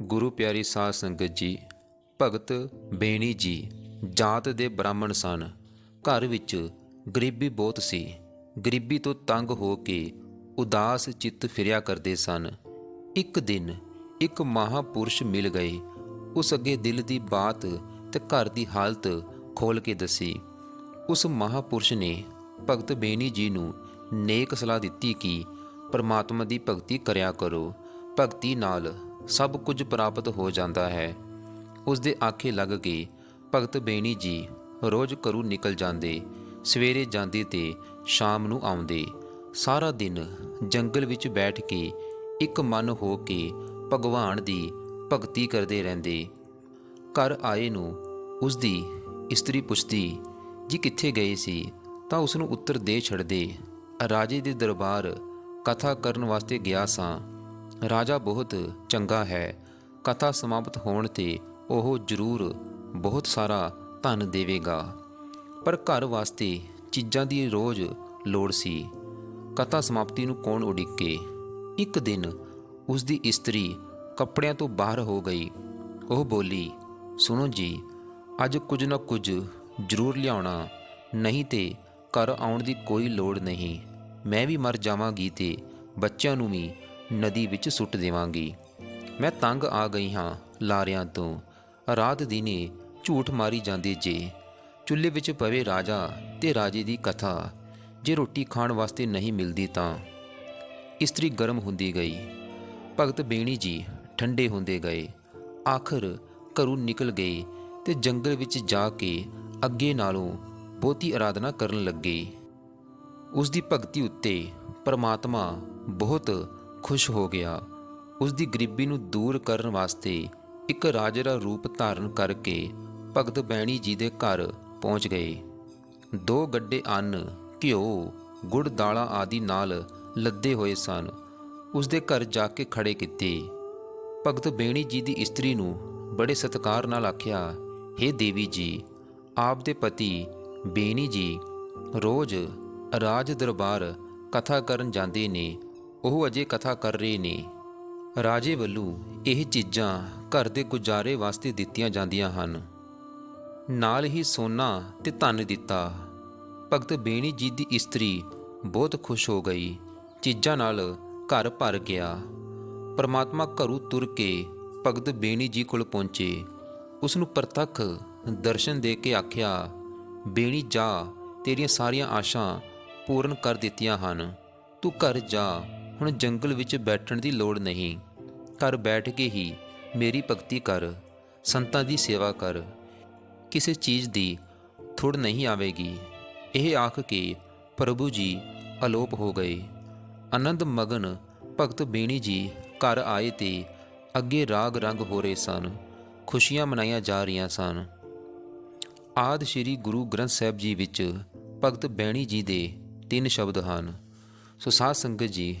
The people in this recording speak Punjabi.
ਗੁਰੂ ਪਿਆਰੀ ਸਾਧ ਸੰਗਤ ਜੀ, ਭਗਤ ਬੇਣੀ ਜੀ, ਜਾਤ ਦੇ ਬ੍ਰਾਹਮਣ ਸਨ। ਘਰ ਵਿੱਚ ਗਰੀਬੀ ਬਹੁਤ ਸੀ। ਗਰੀਬੀ ਤੋਂ ਤੰਗ ਹੋ ਕੇ ਉਦਾਸ ਚਿੱਤ ਫਿਰਿਆ ਕਰਦੇ ਸਨ। ਇੱਕ ਦਿਨ ਇੱਕ ਮਹਾਪੁਰਸ਼ ਮਿਲ ਗਏ। ਉਸ ਅੱਗੇ ਦਿਲ ਦੀ ਬਾਤ ਤੇ ਘਰ ਦੀ ਹਾਲਤ ਖੋਲ ਕੇ ਦੱਸੀ। ਉਸ ਮਹਾਪੁਰਸ਼ ਨੇ ਭਗਤ ਬੇਨੀ ਜੀ ਨੂੰ ਨੇਕ ਸਲਾਹ ਦਿੱਤੀ ਕਿ ਪਰਮਾਤਮਾ ਦੀ ਭਗਤੀ ਕਰਿਆ ਕਰੋ। ਭਗਤੀ ਨਾਲ ਸਭ ਕੁਝ ਪ੍ਰਾਪਤ ਹੋ ਜਾਂਦਾ ਹੈ। ਉਸ ਦੇ ਆਖੇ ਲੱਗ ਕੇ ਭਗਤ ਬੇਣੀ ਜੀ ਰੋਜ਼ ਘਰੋਂ ਨਿਕਲ ਜਾਂਦੇ, ਸਵੇਰੇ ਜਾਂਦੇ ਤੇ ਸ਼ਾਮ ਨੂੰ ਆਉਂਦੇ। ਸਾਰਾ ਦਿਨ ਜੰਗਲ ਵਿੱਚ ਬੈਠ ਕੇ ਇੱਕ ਮਨ ਹੋ ਕੇ ਭਗਵਾਨ ਦੀ ਭਗਤੀ ਕਰਦੇ ਰਹਿੰਦੇ। ਘਰ ਆਏ ਨੂੰ ਉਸ ਦੀ ਇਸਤਰੀ ਪੁੱਛਦੀ, ਜੀ ਕਿੱਥੇ ਗਏ ਸੀ? ਤਾਂ ਉਸ ਨੂੰ ਉੱਤਰ ਦੇ ਛੱਡਦੇ, ਰਾਜੇ ਦੇ ਦਰਬਾਰ ਕਥਾ ਕਰਨ ਵਾਸਤੇ ਗਿਆ ਸਾਂ। ਰਾਜਾ ਬਹੁਤ ਚੰਗਾ ਹੈ। ਕਥਾ ਸਮਾਪਤ ਹੋਣ ਤੇ ਉਹ ਜ਼ਰੂਰ ਬਹੁਤ ਸਾਰਾ ਧਨ ਦੇਵੇਗਾ। ਪਰ ਘਰ ਵਾਸਤੇ ਚੀਜ਼ਾਂ ਦੀ ਰੋਜ਼ ਲੋੜ ਸੀ। ਕਥਾ ਸਮਾਪਤੀ ਨੂੰ ਕੌਣ ਉਡੀਕੇ? ਇੱਕ ਦਿਨ ਉਸ ਦੀ ਇਸਤਰੀ ਕੱਪੜਿਆਂ ਤੋਂ ਬਾਹਰ ਹੋ ਗਈ। ਉਹ ਬੋਲੀ, ਸੁਣੋ ਜੀ, ਅੱਜ ਕੁਝ ਨਾ ਕੁਝ ਜ਼ਰੂਰ ਲਿਆਉਣਾ। ਨਹੀਂ ਤੇ ਘਰ ਆਉਣ ਦੀ ਕੋਈ ਲੋੜ ਨਹੀਂ। ਮੈਂ ਵੀ ਮਰ ਜਾਵਾਂਗੀ ਤੇ ਬੱਚਿਆਂ ਨੂੰ ਵੀ ਨਦੀ ਵਿੱਚ ਸੁੱਟ ਦੇਵਾਂਗੀ। ਮੈਂ ਤੰਗ ਆ ਗਈ ਹਾਂ ਲਾਰਿਆਂ ਤੋਂ। ਰਾਤ ਦਿਨੇ ਝੂਠ ਮਾਰੀ ਜਾਂਦੀ ਜੇ। ਚੁੱਲ੍ਹੇ ਵਿੱਚ ਪਵੇ ਰਾਜਾ ਤੇ ਰਾਜੇ ਦੀ ਕਥਾ। ਜੇ ਰੋਟੀ ਖਾਣ ਵਾਸਤੇ ਨਹੀਂ ਮਿਲਦੀ ਤਾਂ। ਇਸਤਰੀ ਗਰਮ ਹੁੰਦੀ ਗਈ। ਭਗਤ ਬੇਣੀ ਜੀ ਠੰਡੇ ਹੁੰਦੇ ਗਏ। ਆਖਰ ਘਰੋਂ ਨਿਕਲ ਗਏ ਤੇ ਜੰਗਲ ਵਿੱਚ ਜਾ ਕੇ ਅੱਗੇ ਨਾਲੋਂ ਬਹੁਤੀ ਆਰਾਧਨਾ ਕਰਨ ਲੱਗੇ। ਉਸ ਦੀ ਭਗਤੀ ਉੱਤੇ ਪਰਮਾਤਮਾ ਬਹੁਤ ਖੁਸ਼ ਹੋ ਗਿਆ। ਉਸ ਦੀ ਗਰੀਬੀ ਨੂੰ ਦੂਰ ਕਰਨ ਵਾਸਤੇ ਇੱਕ ਰਾਜੇ ਦਾ ਰੂਪ ਧਾਰਨ ਕਰਕੇ ਭਗਤ ਬੈਣੀ ਜੀ ਦੇ ਘਰ ਪਹੁੰਚ ਗਏ। ਦੋ ਗੱਡੇ ਅੰਨ, ਘਿਓ, ਗੁੜ, ਦਾਲਾਂ ਆਦਿ ਨਾਲ ਲੱਦੇ ਹੋਏ ਸਨ। ਉਸ ਦੇ ਘਰ ਜਾ ਕੇ ਖੜੇ ਕੀਤੇ। ਭਗਤ ਬੇਣੀ ਜੀ ਦੀ ਇਸਤਰੀ ਨੂੰ ਬੜੇ ਸਤਿਕਾਰ ਨਾਲ ਆਖਿਆ हे ਦੇਵੀ ਜੀ, ਆਪ ਦੇ ਪਤੀ ਬੇਣੀ ਜੀ ਰੋਜ਼ ਰਾਜ ਦਰਬਾਰ ਕਥਾ ਕਰਨ ਜਾਂਦੇ ਨੇ। ਉਹ ਅਜੇ ਕਥਾ ਕਰ ਰਹੇ ਨੇ। ਰਾਜੇ ਵੱਲੋਂ ਇਹ ਚੀਜ਼ਾਂ ਘਰ ਦੇ ਗੁਜ਼ਾਰੇ ਵਾਸਤੇ ਦਿੱਤੀਆਂ ਜਾਂਦੀਆਂ ਹਨ। ਨਾਲ ਹੀ ਸੋਨਾ ਤੇ ਧਨ ਦਿੱਤਾ। ਭਗਤ ਬੇਣੀ ਜੀ ਦੀ ਇਸਤਰੀ ਬਹੁਤ ਖੁਸ਼ ਹੋ ਗਈ। ਚੀਜ਼ਾਂ ਨਾਲ ਘਰ ਭਰ ਗਿਆ। ਪਰਮਾਤਮਾ ਘਰੋਂ ਤੁਰ ਕੇ ਭਗਤ ਬੇਣੀ ਜੀ ਕੋਲ ਪਹੁੰਚੇ। ਉਸ ਨੂੰ ਪ੍ਰਤੱਖ ਦਰਸ਼ਨ ਦੇ ਕੇ ਆਖਿਆ, ਬੇਣੀ, ਜਾ। ਤੇਰੀਆਂ ਸਾਰੀਆਂ ਆਸ਼ਾਂ ਪੂਰਨ ਕਰ ਦਿੱਤੀਆਂ ਹਨ। ਤੂੰ ਘਰ ਜਾ। ਹੁਣ ਜੰਗਲ ਵਿੱਚ ਬੈਠਣ ਦੀ ਲੋੜ ਨਹੀਂ। ਘਰ ਬੈਠ ਕੇ ਹੀ ਮੇਰੀ ਭਗਤੀ ਕਰ, ਸੰਤਾਂ ਦੀ ਸੇਵਾ ਕਰ। ਕਿਸੇ ਚੀਜ਼ ਦੀ ਥੁੜ ਨਹੀਂ ਆਵੇਗੀ। ਇਹ ਆਖ ਕੇ ਪ੍ਰਭੂ ਜੀ ਅਲੋਪ ਹੋ ਗਏ। ਆਨੰਦ ਮਗਨ ਭਗਤ ਬੇਣੀ ਜੀ ਘਰ ਆਏ ਤੇ ਅੱਗੇ ਰਾਗ ਰੰਗ ਹੋ ਰਹੇ ਸਨ। ਖੁਸ਼ੀਆਂ ਮਨਾਈਆਂ ਜਾ ਰਹੀਆਂ ਸਨ। ਆਦ ਸ੍ਰੀ ਗੁਰੂ ਗ੍ਰੰਥ ਸਾਹਿਬ ਜੀ ਵਿੱਚ ਭਗਤ ਬੈਣੀ ਜੀ ਦੇ ਤਿੰਨ ਸ਼ਬਦ ਹਨ। ਸੋ ਸਾਧ ਸੰਗਤ ਜੀ